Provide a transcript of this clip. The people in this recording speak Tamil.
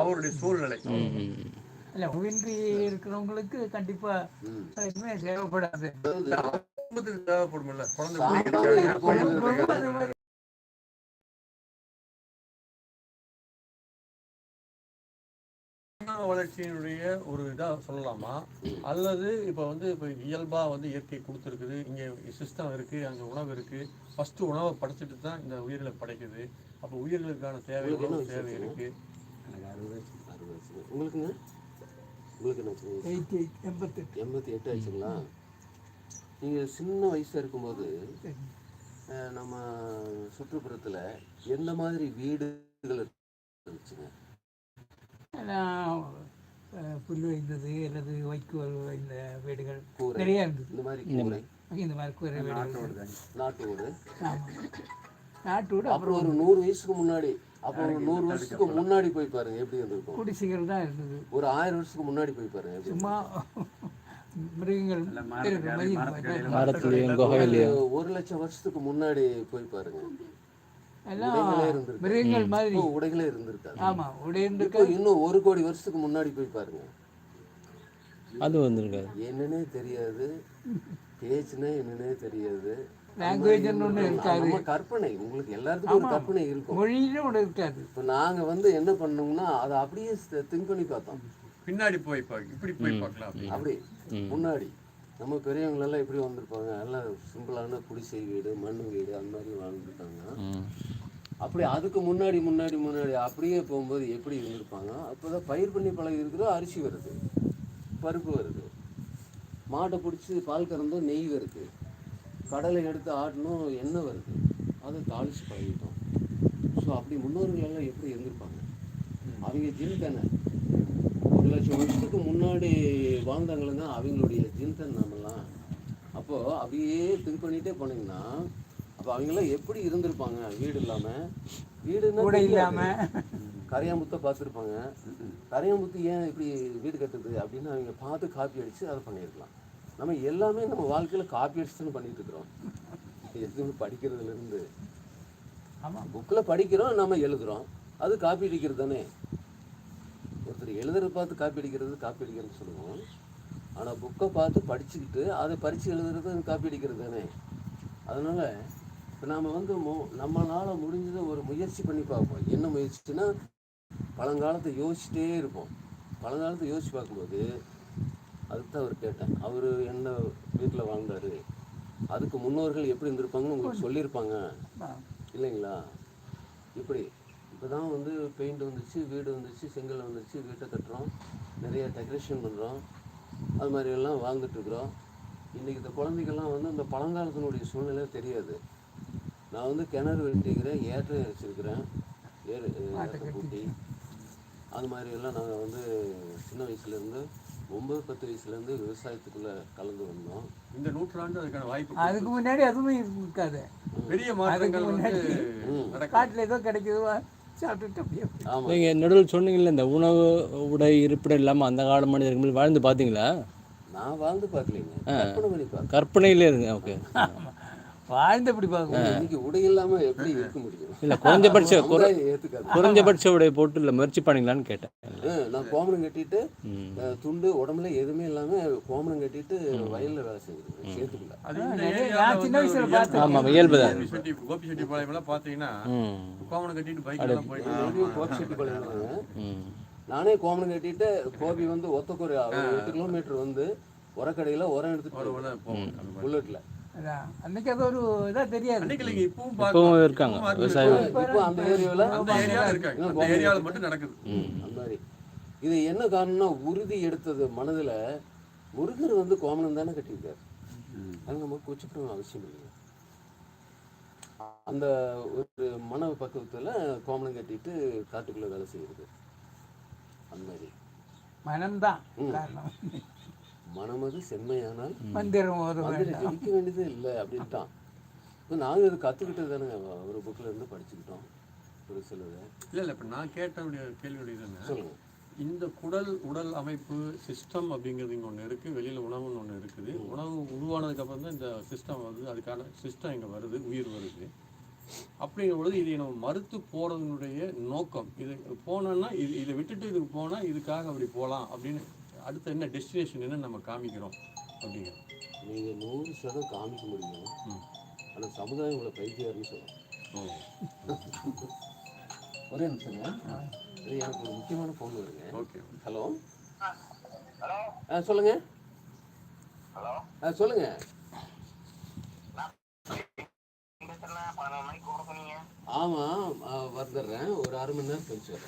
அவருடைய சூழ்நிலை. இல்ல உயின்றி இருக்கிறவங்களுக்கு கண்டிப்பா. எதுவுமே தேவைப்படாது. குடும்பத்துக்கு தேவைப்படும்ல. குழந்தை வளர்ச்சியினுடைய ஒரு இதா சொல்லலாமா? அல்லது இப்போ வந்து இப்போ இயல்பா வந்து இயற்கை கொடுத்துருக்குது. இங்க சிஸ்டம் இருக்கு அங்க உணவு இருக்கு. ஃபர்ஸ்ட் உணவை படைச்சிட்டு தான் இந்த உயிர்களை படைக்குது. அப்போ உயிர்களுக்கான தேவை உங்களுக்கு என்ன உணவு தேவை இருக்கு. எனக்கு அறுபது ஆச்சு. அறுபது ஆச்சுங்க. உங்களுக்குங்க? உங்களுக்கு என்ன ஆச்சுங்க? எயிட்டி எயிட் எண்பத்தெட்டு. எண்பத்தி எட்டு ஆச்சுங்களா நீங்கள் சின்ன வயசாக இருக்கும்போது நம்ம சுற்றுப்புறத்தில் எந்த மாதிரி வீடுகள் இருந்துச்சுங்க? புல் வைந்தது அல்லது வைக்கோல் இந்த வீடுகள். நிறைய இருந்தது. இந்த மாதிரி இந்த மாதிரி கூரை வீடுகள். நாட்டு வீடு ஆமாம் நாட்டு வீடு அப்புறம் ஒரு நூறு வயசுக்கு முன்னாடி அப்போ ஒரு நூறு வருஷத்துக்கு முன்னாடி போய் பாருங்க எப்படி இருந்திருக்கும் குடிசைகள் தான் இருந்தது. ஒரு ஆயிரம் வருஷத்துக்கு முன்னாடி போய் பாருங்க சும்மா மிருகங்கள் ஒரு- லட்சம் வருஷத்துக்கு முன்னாடி போய் பாருங்க. இருந்திருக்கு மிருகங்கள் மாதிரி. உடைகளே இருந்திருக்காது. ஆமா உடையிருந்து இப்போ இன்னும் ஒரு கோடி வருஷத்துக்கு முன்னாடி போய் பாருங்க. அது வந்திருக்காது. என்னன்னே தெரியாது. பேச்சுனா என்னன்னே தெரியாது. லாங்குவேஜ்னு ஒன்று இருக்காது. கற்பனை உங்களுக்கு எல்லாத்துக்கும் ஒரு கற்பனை இருக்கும். மொழியிலும் ஒன்று இருக்காது. இப்போ நாங்க வந்து என்ன பண்ணோம்னா அதை அப்படியே திங்க் பண்ணி பார்த்தோம். பின்னாடி போய் பா இப்படி போய் பார்க்கலாம். அப்படி. முன்னாடி நம்ம பெரியவங்க எல்லாம் எப்படி வந்திருப்பாங்க? எல்லாம் சிம்பிளான குடிசை வீடு மண் வீடு அந்த மாதிரி வாழ்ந்துருக்காங்க அப்படி அதுக்கு முன்னாடி முன்னாடி முன்னாடி அப்படியே போகும்போது எப்படி இருந்திருப்பாங்க? அப்போதான் பயிர் பண்ணி பழகி இருக்கிற அரிசி வருது. பருப்பு வருது. மாட்டை பிடிச்சி பால் கறந்தோம் நெய் வருது. கடலை எடுத்து ஆட்டணும் எண்ணெய் வருது. அதை தாளிச்சு பழகிட்டோம். ஸோ அப்படி முன்னோர்கள் எல்லாம் எப்படி இருந்திருப்பாங்க? அவங்க ஜின் தானே ஒரு லட்சம் வருஷத்துக்கு முன்னாடி வாழ்ந்தாங்களுங்க அவங்களுடைய ஜின்தன் நாமெல்லாம். அப்போது அப்படியே திங்க் பண்ணிகிட்டே போனீங்கன்னா அப்போ அவங்கெல்லாம் எப்படி இருந்திருப்பாங்க? வீடு இல்லாமல் வீடுன்னா கூடை தெரியாது. இல்லாம. கரையாமுத்தை பார்த்துருப்பாங்க. கரையாமுத்து ஏன் இப்படி வீடு கட்டுது? அப்படின்னு அவங்க பார்த்து காப்பி அடித்து அதை பண்ணியிருக்கலாம். நம்ம எல்லாமே நம்ம வாழ்க்கையில் காப்பி அடிச்சு தானே பண்ணிட்டு இருக்கிறோம். எதுவுமே படிக்கிறதுலேருந்து ஆமா. புக்கில் படிக்கிறோம் நம்ம எழுதுறோம். அது காப்பி அடிக்கிறது தானே. ஒருத்தர் எழுதுறத பார்த்து காப்பி அடிக்கிறது காப்பி அடிக்கிறதுன்னு சொல்லுவோம். ஆனால் புக்கை பார்த்து படிச்சுக்கிட்டு அதை பரிச்சு எழுதுறது காப்பி அடிக்கிறது தானே. அதனால் இப்போ நாம் வந்து மோ நம்மளால் முடிஞ்சதை ஒரு முயற்சி பண்ணி பார்ப்போம். என்ன முயற்சின்னா பழங்காலத்தை யோசிச்சிட்டே இருப்போம். பழங்காலத்தை யோசிச்சு பார்க்கும்போது அதுக்கு தான் அவர் கேட்டேன். அவர் என்ன வீட்டில் வாழ்ந்தார்? அதுக்கு முன்னோர்கள் எப்படி இருந்திருப்பாங்கன்னு உங்களுக்கு சொல்லியிருப்பாங்க. இல்லைங்களா? இப்படி. இப்போ தான் வந்து பெயிண்ட் வந்துச்சு வீடு வந்துச்சு செங்கல் வந்துச்சு வீட்டை கட்டுறோம் நிறைய டெக்கரேஷன் பண்ணுறோம் அது மாதிரி எல்லாம் வாழ்ந்துட்டு இருக்கிறோம். இன்றைக்கி இந்த குழந்தைகள்லாம் வந்து இந்த பழங்காலத்தினுடைய சூழ்நிலை தெரியாது. நான் வந்து கிணறு வெட்டிக்கிறேன் ஏற்றம் வச்சுருக்கிறேன். ஏறு ஏற்ற கூட்டி அது மாதிரி எல்லாம் நாங்கள் வந்து சின்ன வயசுலேருந்து ஒம்பது பத்து வயசுலேருந்து விவசாயத்துக்குள்ளே கலந்து வந்தோம். இந்த நூற்றாண்டு அதுக்கான வாய்ப்பு அதுக்கு முன்னாடி அதுவும் இருக்காது பெரிய மாற்றங்கள் வந்து ம். நடக்கும் காட்டுல ஏதோ கிடைக்குதோ நீங்கள் நடுவில் சொன்னீங்கல்ல இந்த உணவு உடை இருப்பிடம் இல்லாமல் அந்த கால மனிதர்கள் வாழ்ந்து பார்த்தீங்களா? நான் வாழ்ந்து பார்க்கலைங்க. கற்பனை கற்பனையிலே இருங்க ஓகே. வாழ்ந்து பார்க்கணும் இன்னைக்கு உடை இல்லாம எப்படி இருக்க முடியும்? இல்லை குறைஞ்சபட்ச குறைஞ்சபட்ச உடை போட்டு இல்லை முயற்சி பண்ணீங்களான்னு கேட்டேன். நான் கோமணம் கட்டிட்டு துண்டு உடம்புல எதுவுமே இல்லாம கோமணம் கட்டிட்டு வயல்ல வேலை ஒரு பார்த்தேன். ஆமாம் இயல்பு தான். கோபி செட்டி செட்டிப்பாளையம் எல்லாம் பார்த்தீங்கன்னா ம். கோமணம் கட்டிட்டு பைக் போயிட்டு கோபி செட்டி பழைய ம். நானே கோமணம் கட்டிட்டு கோபி வந்து ஒத்தக்குறை ஒரு எட்டு கிலோமீட்டர் வந்து உரக்கடையில உரம் எடுத்துட்டு. புல்லட்ல அன்னைக்கு அது ஒரு இதா தெரியாது. அன்னைக்கு இப்பவும். இருக்காங்க. விவசாயம். இப்போ அந்த ஏரியாவில் அந்த ஏரியால இருக்காங்க. அந்த ஏரியால மட்டும் நடக்குது. அந்த மாதிரி. இது என்ன காரணம்னா உறுதி எடுத்தது மனதுல முருகர் வந்து கோமணம் தானே கட்டியிருக்காரு. அது நம்ம கூச்சப்படணும் அவசியம் இல்லை அந்த ஒரு மன பக்குவத்துல கோமணம் கட்டிட்டு காட்டுக்குள்ள வேலை செய்யுது அந்த மாதிரி. மனம்தான். காரணம். மனமது செம்மையானால் மந்திரம் ஜெயிக்க வேண்டியதே இல்லை அப்படின்ட்டான். இப்போ நாங்கள் இது கற்றுக்கிட்டது தானே ஒரு புக்கில் இருந்து படிச்சுக்கிட்டோம். ஒரு சிலது. இல்ல இல்ல இப்ப நான் கேட்ட என்ன சொல்லுங்க. இந்த குடல் உடல் அமைப்பு சிஸ்டம் அப்படிங்கிறது இங்கே ஒன்று இருக்குது வெளியில் உணவுன்னு ஒன்று இருக்குது. உணவு உருவானதுக்கு அப்புறம் தான் இந்த சிஸ்டம் வந்து அதுக்கான சிஸ்டம் இங்கே வருது உயிர் வருது. அப்படிங்கிற பொழுது இதை நம்ம மறுத்து போகிறதுனுடைய நோக்கம். இது போனோம்னா இது இதை விட்டுட்டு இதுக்கு போனால் இதுக்காக அப்படி போகலாம் அப்படின்னு அடுத்து என்ன டெஸ்டினேஷன் என்ன நம்ம காமிக்கிறோம் அப்படிங்கிறோம் நீங்கள் நூறு சதம் காமிக்க முடியும். ம். ஆனால் சமுதாயம் உங்களை பைத்தியாருன்னு சொல்லும் ஒரே நிமிஷங்க இது எனக்கு ஒரு முக்கியமான ஃபோன் வருங்க ஓகே. ஹலோ? ஆ சொல்லுங்க. ஹலோ? ஆ சொல்லுங்க. ஆமாம் வந்துடுறேன். ஒரு அரை மணி நேரம் கழிச்சு வரேன்.